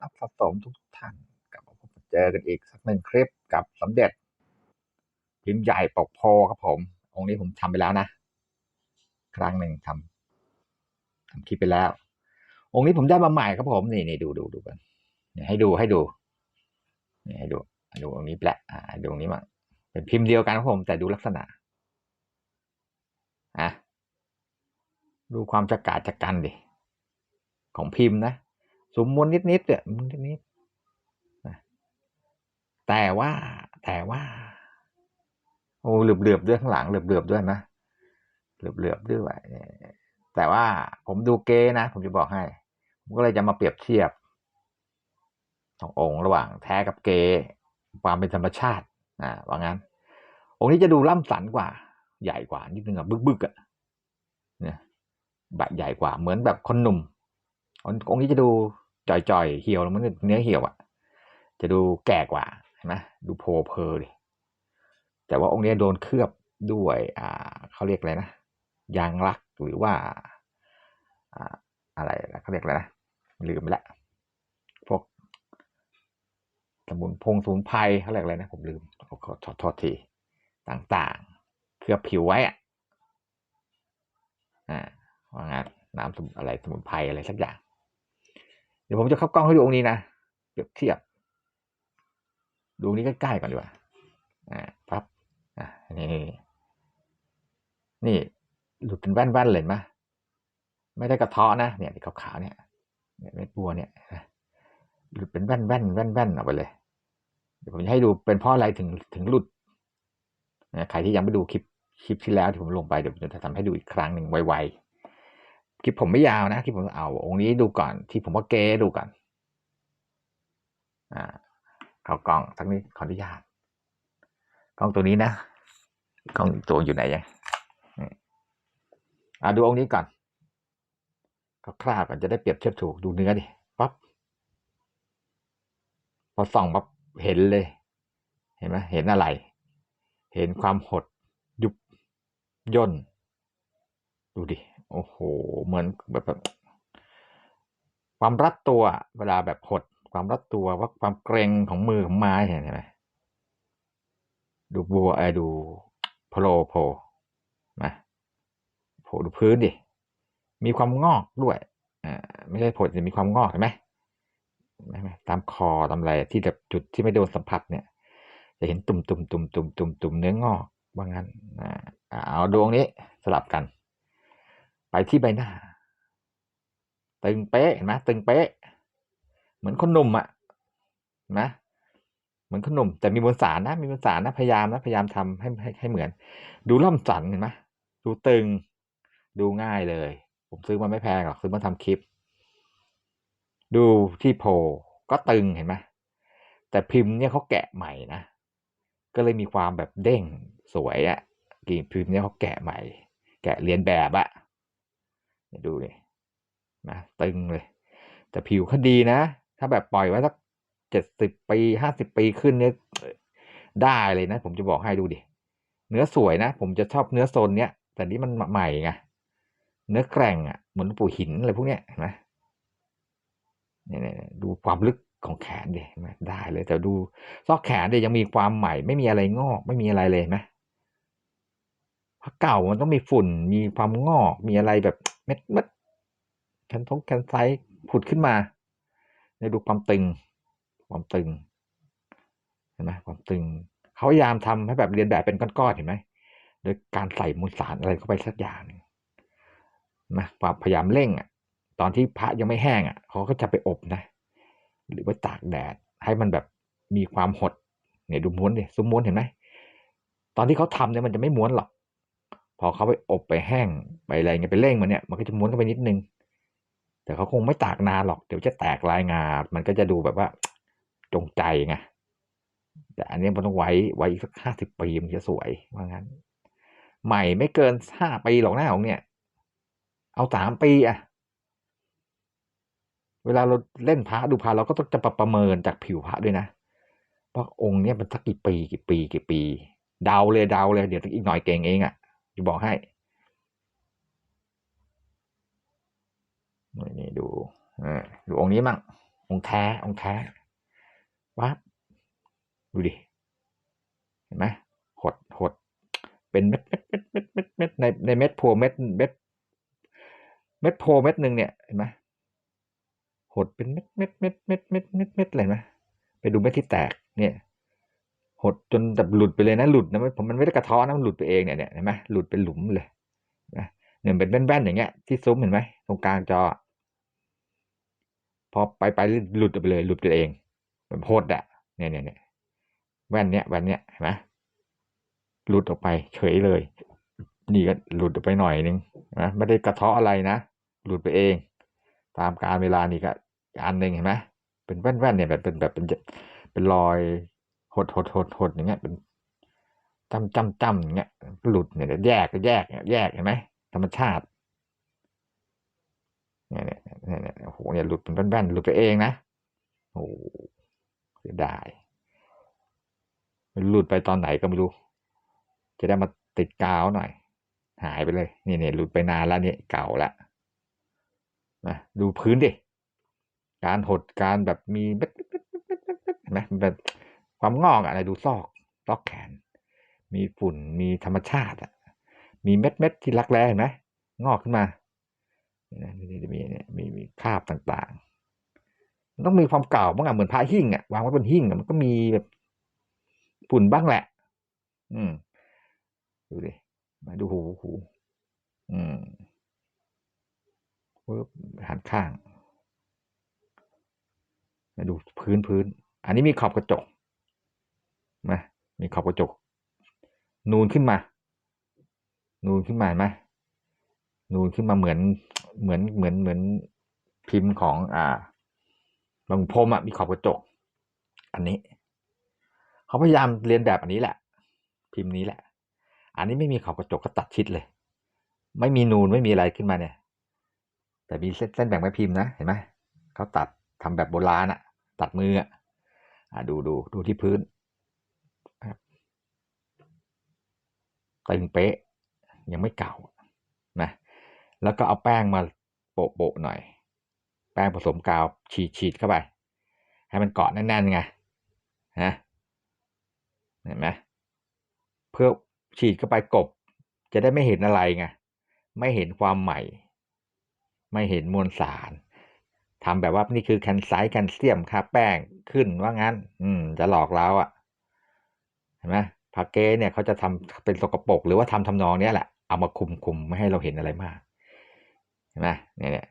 นักสะสมทุกท่านกลับมาพบเจอกันอีกสักหนึ่งคลิปกับสมเด็จพิมพ์ใหญ่ปกโพครับผม องค์นี้ผมทำไปแล้วนะ ครั้งหนึ่งทำทำคลิปไปแล้ว องค์นี้ผมได้มาใหม่ครับผมนี่นี่ดูดูดูกันนี่ให้ดูให้ดูนี่ให้ดูดูองค์นี้แปละอ่าดูองค์นี้มั่งเป็นพิมพ์เดียวกันครับผม แต่ดูลักษณะอะดูความจักกาจักกันดิของพิมพ์นะ สมมวนนิดๆเนี่ยมวนนิดๆแต่ว่าแต่ว่า โอ้เหลือบเหลือบๆด้วยข้างหลังเหลือบเหลือบๆด้วยนะเหลือบเหลือบๆด้วยแต่ว่าผมดูเกนะ ผมจะบอกให้ ผมก็เลยจะมาเปรียบเทียบสององค์ระหว่างแท้กับเกความเป็นธรรมชาติอ่าว่างั้น องค์นี้จะดูล่ำสันกว่า ใหญ่กว่านิดนึงอะบึกๆอะเนี่ยแบบใหญ่กว่าเหมือนแบบคนหนุ่มองค์นี้จะดู จ่อยๆ เหี่ยวแล้วมันเนื้อเหี่ยวอะ จะดูแก่กว่าเห็นไหมดูโพเพอเลยแต่ว่าองค์นี้โดนเคลือบด้วยอ่าเขาเรียกอะไรนะยางรักหรือว่าอ่าอะไรนะเขาเรียกอะไรนะลืมไปละพวกสมุนพงสมุนไพรเขาเรียกอะไรนะผมลืมขอขอขอโทษทีต่างๆ เคลือบผิวไว้อะอ่าว่างั้นน้ำสมุนอะไรสมุนไพรอะไรสักอย่าง เดี๋ยวผมจะเข้ากล้องให้ดูองค์นี้นะเปรียบเทียบ ดูนี้ใกล้ๆก่อนดีกว่าอ่าปั๊บอ่านี่นี่หลุดเป็นแว่นๆเลยเห็นไหมไม่ได้กระเทาะนะเนี่ยที่ขาวๆเนี่ยเนี่ยเม็ดบัวเนี่ยหลุดเป็นแว่นๆแว่นแว่นๆออกไปเลย เดี๋ยวผมจะให้ดูเป็นเพราะอะไรถึงถึงหลุดนะใครที่ยังไม่ดูคลิปคลิปที่แล้วที่ผมลงไปเดี๋ยวผมจะทำให้ดูอีกครั้งหนึ่งไวๆ คลิปผมไม่ยาวนะคลิปผมเอาองค์นี้ดูก่อนที่ผมว่าเก๋ดูก่อนอ่าเข้ากล้องสักนิดขออนุญาตกล้องตัวนี้นะกล้องตัวอยู่ไหนยังอ่าดูองค์นี้ก่อนคร่าวก่อนจะได้เปรียบเทียบถูกดูเนื้อดิปั๊บพอส่องปั๊บเห็นเลย เห็นไหมเห็นอะไร เห็นความหดยุบย่นดูดิ โอ้โห เหมือนแบบแบบ ความรัดตัว เวลาแบบหด ความรัดตัวว่าความเกรงของมือของไม้เห็นไหมดูบัวไอ้ดูโพโลโพนะโผดูพื้นดิ มีความงอกด้วยอ่าไม่ใช่ผลจะมีความงอกเห็นไหมเห็นไหมตามคอตามอะไรที่แบบจุดที่ไม่โดนสัมผัสเนี่ย จะเห็นตุ่มตุ่มตุ่มตุ่มตุ่มตุ่มเนื้องอกว่างั้นอ่าเอาดวงนี้สลับกัน ไปที่ใบหน้า ตึงเป๊ะเห็นไหมตึงเป๊ะ เหมือนคนหนุ่มอะนะเหมือนขนมแต่มีมวลสารนะ มีมวลสารนะพยายามนะพยายามทำให้ให้ให้เหมือน ดูล่ำสันเห็นไหมดูตึง ดูง่ายเลย ผมซื้อมาไม่แพงหรอกซื้อมาทำคลิป ดูที่โพก็ตึงเห็นไหมแต่พิมพ์เนี่ยเขาแกะใหม่นะก็เลยมีความแบบเด้งสวยอะกิ่พิมพ์เนี่ยเขาแกะใหม่ แกะเรียนแบบอะ ดูเลยนะตึงเลย แต่ผิวเขาดีนะ ถ้าแบบปล่อยไว้สักเจ็ดสิบปีห้าสิบปีขึ้นเนี่ยได้เลยนะ ผมจะบอกให้ดูดิเนื้อสวยนะ ผมจะชอบเนื้อโซนเนี้ยแต่นี้มันใหม่ไงเนื้อแกร่งอะเหมือนปูหินอะไรพวกเนี้ยนไหมเนี่ยดูความลึกของแขนดิไหมได้เลย แต่ดูซอกแขนเดียยังมีความใหม่ ไม่มีอะไรงอก ไม่มีอะไรเลยไหม เพราะเก่ามันต้องมีฝุ่น มีความงอก มีอะไรแบบเม็ดเม็ดแคนทงแคนไซผุดขึ้นมาในดูความตึง ความตึง เห็นไหมความตึง เขาพยายามทำให้แบบเรียนแบบเป็นก้อนๆ เห็นไหม โดยการใส่มวลสารอะไรเข้าไปสักอย่างนึงนะความพยายามเร่งอะ ตอนที่พระยังไม่แห้งอะ เขาก็จะไปอบนะ หรือว่าตากแดด ให้มันแบบมีความหด เนี่ยดูม้วนดิซุ้มม้วนเห็นไหม ตอนที่เขาทำเนี่ยมันจะไม่ม้วนหรอก พอเขาไปอบไปแห้งไปอะไรเงี้ยไปเร่งมันเนี่ยมันก็จะม้วนเข้าไปนิดนึง แต่เขาคงไม่ตากนานหรอกเดี๋ยวจะแตกลายงา มันก็จะดูแบบว่าจงใจไงแต่อันนี้มันต้องไว้ไว้อีกสักห้าสิบปีมันจะสวยว่างั้น ใหม่ไม่เกินห้าปีหรอกหน้าของเนี่ย เอาสามปีอะเวลาเราเล่นพระดูพระเราก็ต้องจะประเมินจากผิวพระด้วยนะว่าองค์เนี้ยมันสักกี่ปีกี่ปีกี่ปี เดาเลยเดาเลยเดี๋ยวอีกหน่อยเก่งเองอะ่ะ จะบอกให้นี่ดูอ่าดูองค์นี้มั่งองค์แท้องค์แท้วับดูดิเห็นไหมหดหดเป็นเม็ดเม็ดเม็ดเม็ดเม็ดเม็ดในในเม็ดโพเม็ดเม็ดเม็ดโพเม็ดหนึ่งเนี่ยเห็นไหมหดเป็นเม็ดเม็ดเม็ดเม็ดเม็ดเม็ดเม็ดอะไรไหมไปดูเม็ดที่แตกเนี่ย หดจนแบบหลุดไปเลยนะหลุดนะผมมันไม่ได้กระท้อนะมันหลุดไปเองเนี่ยเนี่ยเห็นไหมหลุดเป็นหลุมเลยนะเนี่ยเป็นแว่นๆอย่างเงี้ยที่ซุ้มเห็นไหมตรงกลางจอ พอไปไปหลุดไปเลย หลุดไปเองแบบโหดอะเนี่ยเนี่ยเนี่ยแว่นเนี้ยแว่นเนี้ยเห็นไหมหลุดออกไป เฉยเลย นี่ก็หลุดออกไปหน่อยนึงนะไม่ได้กระเทาะอะไรนะหลุดไปเอง ตามการเวลานี่ก็อันหนึ่งเห็นไหมเป็นแว่นๆเนี่ยแบบเป็นแบบเป็นเป็นรอย หดหดหดหดอย่างเงี้ยเป็นจำจำจำอย่างเงี้ยหลุดเนี่ยแยกก็แยกแยกเห็นไหมธรรมชาติเนี่ยเนี่ยเนี่ยโอ้โหเนี่ยหลุดเป็นแว่นๆหลุดไปเองนะโอ้เสียดายมันหลุดไปตอนไหนก็ไม่รู้ จะได้มาติดกาวหน่อย หายไปเลย นี่เนี่ยหลุดไปนานแล้วเนี่ยเก่าล้วนะดูพื้นดิการหดการแบบมีเห็นไหมแบบ ความงอกอะไรดูซอกซอกแขน มีฝุ่นมีธรรมชาติอะ มีเม็ดเม็ดที่รักแร้เห็นไหมงอกขึ้นมานี่ยนี่จะมีเนี่ยมีมีคราบต่างๆ มันต้องมีความเก่าบ้างอะเหมือนพระหิ้งอะวางไว้บนหิ้งอะมันก็มีแบบฝุ่นบ้างแหละ อืม ดูดิ มาดูหูหู อืมปึ๊บหันข้าง มาดูพื้นพื้น อันนี้มีขอบกระจก นะมีขอบกระจก นูนขึ้นมา นูนขึ้นมาไหมนูนขึ้นมาเหมือนเหมือนเหมือนเหมือนพิมพ์ของ อ่าบางพรมอะมีขอบกระจก อันนี้ เขาพยายามเรียนแบบอันนี้แหละ พิมพ์นี้แหละ อันนี้ไม่มีขอบกระจกก็ตัดชิดเลย ไม่มีนูนไม่มีอะไรขึ้นมาเนี่ย แต่มีเส้นเส้นแบ่งไม้พิมพ์นะเห็นไหมเขาตัดทำแบบโบราณอะตัดมืออะอะดูดูดูที่พื้น ตึงเป๊ะยังไม่เก่านะแล้วก็เอาแป้งมาโปะโปะหน่อย แป้งผสมกาวฉีดฉีดเข้าไป ให้มันเกาะแน่นๆไงนะเห็นไหมเพื่อฉีดเข้าไปกบ จะได้ไม่เห็นอะไรไงไม่เห็นความใหม่ ไม่เห็นมวลสารทำแบบว่านี่คือแคนไซแคลเซียมค่าแป้งขึ้นว่างั้น อืม จะหลอกเราอะ่ะ เห็นไหม พาเก้เนี่ยเขาจะทำเป็นสกปรกหรือว่าทำทำนองเนี้ยแหละเอามาคุมคุมไม่ให้เราเห็นอะไรมากเห็นไหมเนี่ยเนี่ย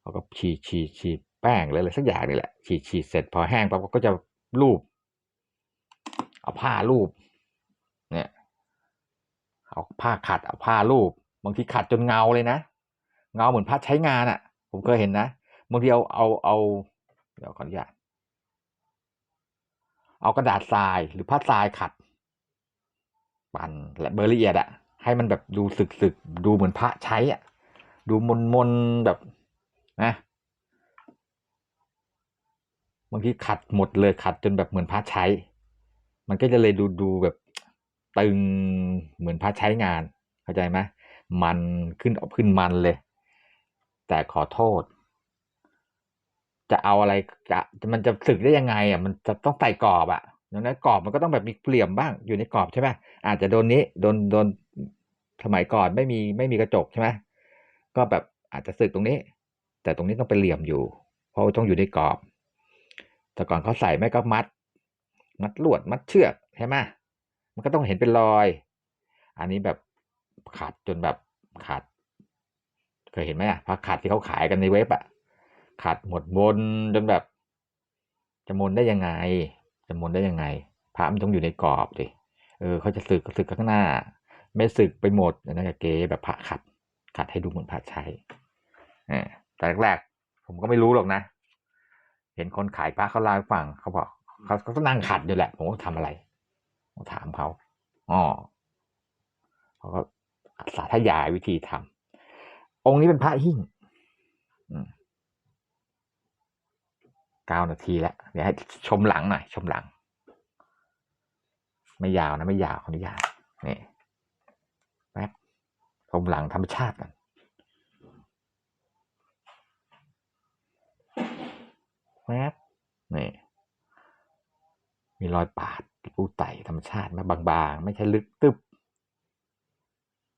เขาก็ฉีดฉีดฉีดแป้งเลยอะไรสักอย่างนี่แหละฉีดฉีดเสร็จพอแห้งปั๊บก็จะรูป เอาผ้ารูป เนี่ยเอาผ้าขัดเอาผ้ารูป บางทีขัดจนเงาเลยนะเงาเหมือนผ้าใช้งานอะ่ะ ผมเคยเห็นนะบางทีเอาเอาเอาเดี๋ยวขออนุญาตเอากระดาษทรายหรือผ้าทรายขัด ปั่นและเบอร์ละเอียดอะให้มันแบบดูสึกสึกดูเหมือนพระใช้อะดูมนมนแบบนะบางทีขัดหมดเลยขัดจนแบบเหมือนพระใช้ มันก็จะเลยดูดูแบบตึงเหมือนพระใช้งาน เข้าใจไหมมันขึ้นออกขึ้นมันเลย แต่ขอโทษ จะเอาอะไรจะมันจะสึกได้ยังไงอะ มันจะต้องใส่กรอบอะ ดังนั้นกรอบมันก็ต้องแบบมีเปลี่ยมบ้างอยู่ในกรอบใช่ไหมอาจจะโดนนี้โดนโดนสมัยก่อนไม่มีไม่มีกระจกใช่ไหมก็แบบอาจจะสึกตรงนี้ แต่ตรงนี้ต้องเป็นเหลี่ยมอยู่ เพราะต้องอยู่ในกรอบ แต่ก่อนเขาใส่ไม่ก็มัด มัดลวดมัดเชือกใช่ไหมมันก็ต้องเห็นเป็นรอย อันนี้แบบขาดจนแบบขาดเคยเห็นไหมอะพาขาดที่เขาขายกันในเว็บอะขาดหมดบนจนแบบจะมนได้ยังไง จะมนได้ยังไง พระมันต้องอยู่ในกรอบดิเออเขาจะสึกก็สึกข้างหน้า ไม่สึกไปหมดนะเก๋แบบพระขัด ขัดให้ดูเหมือนพระใช้อ่าแต่แรกๆผมก็ไม่รู้หรอกนะ เห็นคนขายพระเขาเล่าให้ฟังเขาบอกเขาเขาก็นั่งขัดอยู่แหละ ผมก็ทำอะไรผมถามเขาอ๋อเขาก็สาธยายวิธีทำองค์นี้เป็นพระหิ้ง เก้านาทีแล้ว เดี๋ยวให้ชมหลังหน่อย ชมหลัง ไม่ยาวนะ ไม่ยาวขออนุญาตนี่แป๊บชมหลังธรรมชาติกันแมบนี่มีรอยปาดปูไตธรรมชาติมาบางๆ ไม่ใช่ลึกตึบ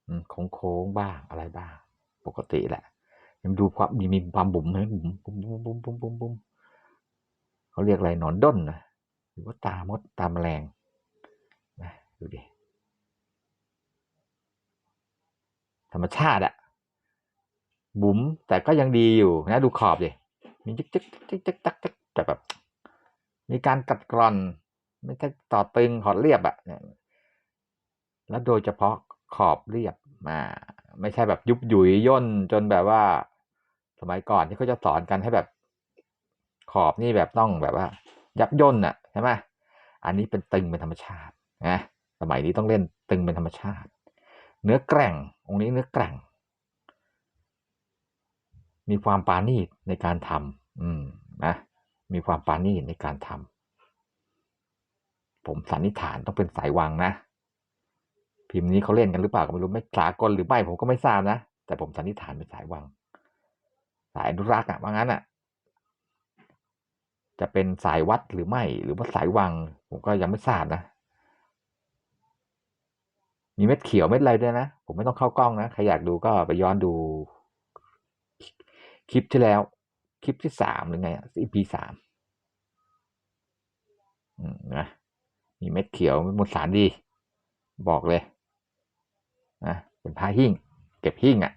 อืมโค้งๆบ้างอะไรบ้าง ปกติแหละยังดูความมีมีความบุ๋มไหมบุ๋มบุ๋มบุ๋มบุ๋มบุ๋มบุ๋มบุ๋ม เขาเรียกอะไรหนอนด้นนะหรือว่าตามดตามแมลงนะดูดิธรรมชาติอะบุ๋มแต่ก็ยังดีอยู่นะดูขอบดิมีจึ๊กจึ๊กจึ๊กจึ๊กจึ๊กจึ๊กแต่แบบ มีการกัดกร่อน ไม่ใช่ต่อตึงขอดเรียบอะเนี่ยแล้วโดยเฉพาะขอบเรียบมา ไม่ใช่แบบยุบหยุยย่นจนแบบว่า สมัยก่อนที่เขาจะสอนกันให้แบบ ขอบนี่แบบต้องแบบว่า ยับย่นอะใช่ไหมอันนี้เป็นตึงเป็นธรรมชาตินะสมัยนี้ต้องเล่นตึงเป็นธรรมชาติ เนื้อแกร่ง องค์นี้เนื้อแกร่ง มีความปาณีตในการทำอืมนะมีความปาณีตในการทำผมสันนิษฐานต้องเป็นสายวังนะพิมพ์นี้เขาเล่นกันหรือเปล่าก็ไม่รู้ไม่สากลหรือไม่ผมก็ไม่ทราบนะแต่ผมสันนิษฐานเป็นสายวัง สายอนุรักษ์อะว่างั้นอะ จะเป็นสายวัดหรือไม่ หรือว่าสายวัง ผมก็ยังไม่ทราบนะ มีเม็ดเขียวเม็ดอะไรด้วยนะ ผมไม่ต้องเข้ากล้องนะ ใครอยากดูก็ไปย้อนดู คลิปที่แล้ว คลิปที่สามหรือไง EP สามอืมนะมีเม็ดเขียวมวลสารดี บอกเลยนะเป็นผ้าหิ้งเก็บหิ้งอะ่ะ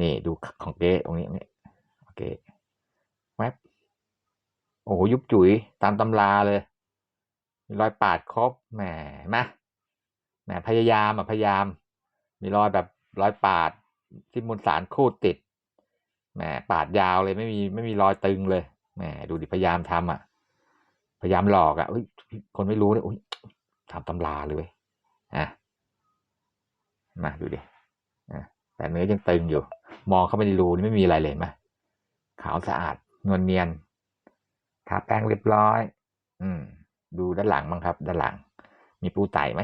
นี่ดูของเก๊ตรงนี้นี่โอเคแวบ โอ้โหยุบจุ๋ยตามตำราเลยมีรอยปาดครบแหมมาแหมพยายามอะพยายาม มีรอยแบบรอยปาดที่มวลสารคูดติดแหมปาดยาวเลยไม่มีไม่มีรอยตึงเลยแหมดูดิพยายามทำอะ พยายามหลอกอะอุ้ยคนไม่รู้เลยอุ้ยทำตำราเลยเว้ยอะมาดูดิอะแต่เนื้อยังตึงอยู่ มองเข้าไปในรูนี่ไม่มีอะไรเลยเห็นไหมขาวสะอาดนวลเนียน ทาแป้งเรียบร้อย อืม ดูด้านหลังบ้างครับ ด้านหลัง มีปูไต่ไหม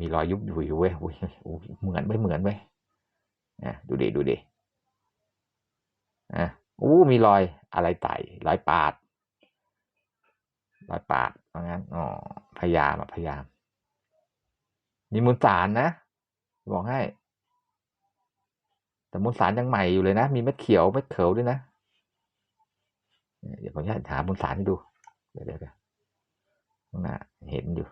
มีรอยยุบอยู่ยเว้ยอุ้ยอุ้ยเหมือนไม่เหมือนเว้ยอะดูดิดูดิอะอู้มีรอยอะไรไต่รอยปาดรอยปาดเพราะงั้นอ๋อพยายามอะพยายามมีมูลสารนะ บอกให้ แต่มูลสารยังใหม่อยู่เลยนะ มีเม็ดเขียวเม็ดเขียวด้วยนะ เดี๋ยวผมจะหามูลสารให้ดูเดี๋ยวเดี๋ยวเดี๋ยวข้างหน้าเห็นอยู่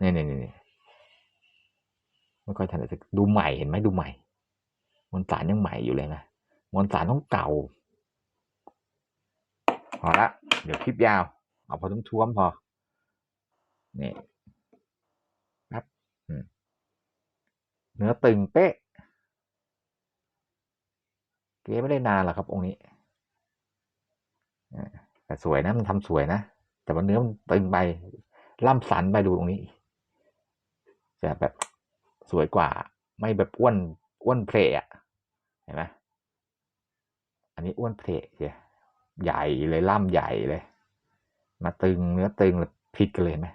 นี่นี่นี่นี่ไม่ค่อยทันจะดูใหม่เห็นไหมดูใหม่มวลสารยังใหม่อยู่เลยนะมวลสารต้องเก่าพอละ เดี๋ยวคลิปยาว เอาพอท้วมๆพอ นี่ครับเนื้อตึงเป๊ะ เก๋ไม่ได้นานหรอกครับ องค์นี้แต่สวยนะมันทำสวยนะ แต่ว่าเนื้อมันตึงไปล่ำสันไปดูตรงนี้จะแบบสวยกว่า ไม่แบบอ้วนอ้วนเพลอะเห็นไหมอันนี้อ้วนเพลเชียใหญ่เลยล่ำใหญ่เลย มาตึงเนื้อตึงผิดกันเลยไหม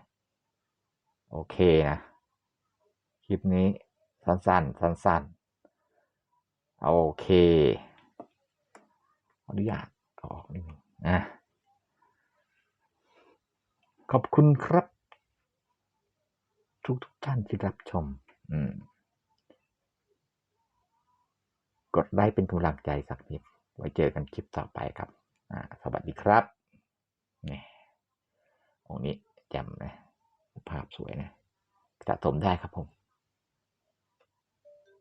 โอเคนะคลิปนี้สั้นๆสั้นๆโอเค ออนุญาตเอาออกนิดนึงนะขอบคุณครับ ทุกทุกท่านที่รับชมอืกดได้เป็นกำลังใจสักนิด ไว้เจอกันคลิปต่อไปครับสวัสดีครับนี่องนี้แจ่มนะ ภาพสวยนะสะสมได้ครับผม